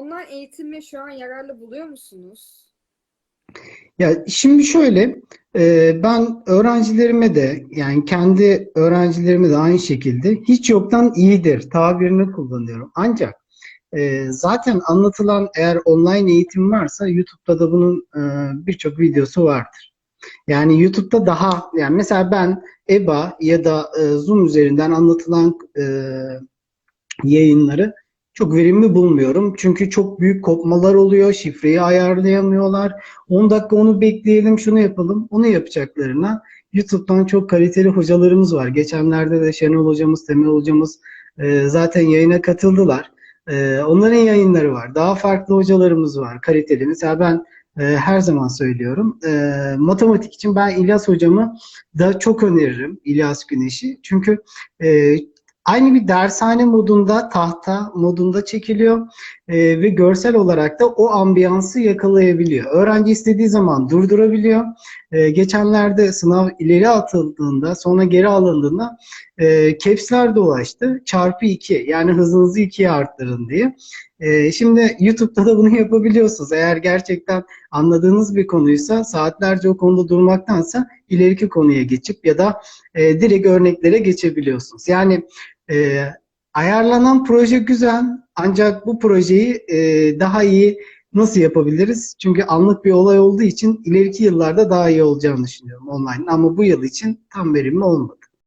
online eğitimi şu an yararlı buluyor musunuz? Ya şimdi şöyle, e, ben öğrencilerime de yani kendi öğrencilerime de aynı şekilde hiç yoktan iyidir tabirini kullanıyorum. Ancak e, zaten anlatılan eğer online eğitim varsa YouTube'da da bunun e, birçok videosu vardır. Yani YouTube'da daha yani mesela ben EBA ya da Zoom üzerinden anlatılan yayınları çok verimli bulmuyorum. Çünkü çok büyük kopmalar oluyor. Şifreyi ayarlayamıyorlar. 10 dakika onu bekleyelim, şunu yapalım. Onu yapacaklarına YouTube'dan çok kaliteli hocalarımız var. Geçenlerde de Şenol hocamız, Temel hocamız e, zaten yayına katıldılar. E, onların yayınları var. Daha farklı hocalarımız var, kaliteli. Mesela ben e, her zaman söylüyorum. E, matematik için ben İlyas hocamı da çok öneririm. İlyas Güneş'i. Çünkü e, aynı bir dershane modunda, tahta modunda çekiliyor e, ve görsel olarak da o ambiyansı yakalayabiliyor. Öğrenci istediği zaman durdurabiliyor. E, geçenlerde sınav ileri atıldığında, sonra geri alındığında e, caps'ler dolaştı. Çarpı 2 yani hızınızı 2'ye arttırın diye. E, şimdi YouTube'da da bunu yapabiliyorsunuz. Eğer gerçekten anladığınız bir konuysa saatlerce o konuda durmaktansa ileriki konuya geçip ya da e, direkt örneklere geçebiliyorsunuz. Yani e, ayarlanan proje güzel ancak bu projeyi e, daha iyi nasıl yapabiliriz? Çünkü anlık bir olay olduğu için ileriki yıllarda daha iyi olacağını düşünüyorum online ama bu yıl için tam verimli olmadı.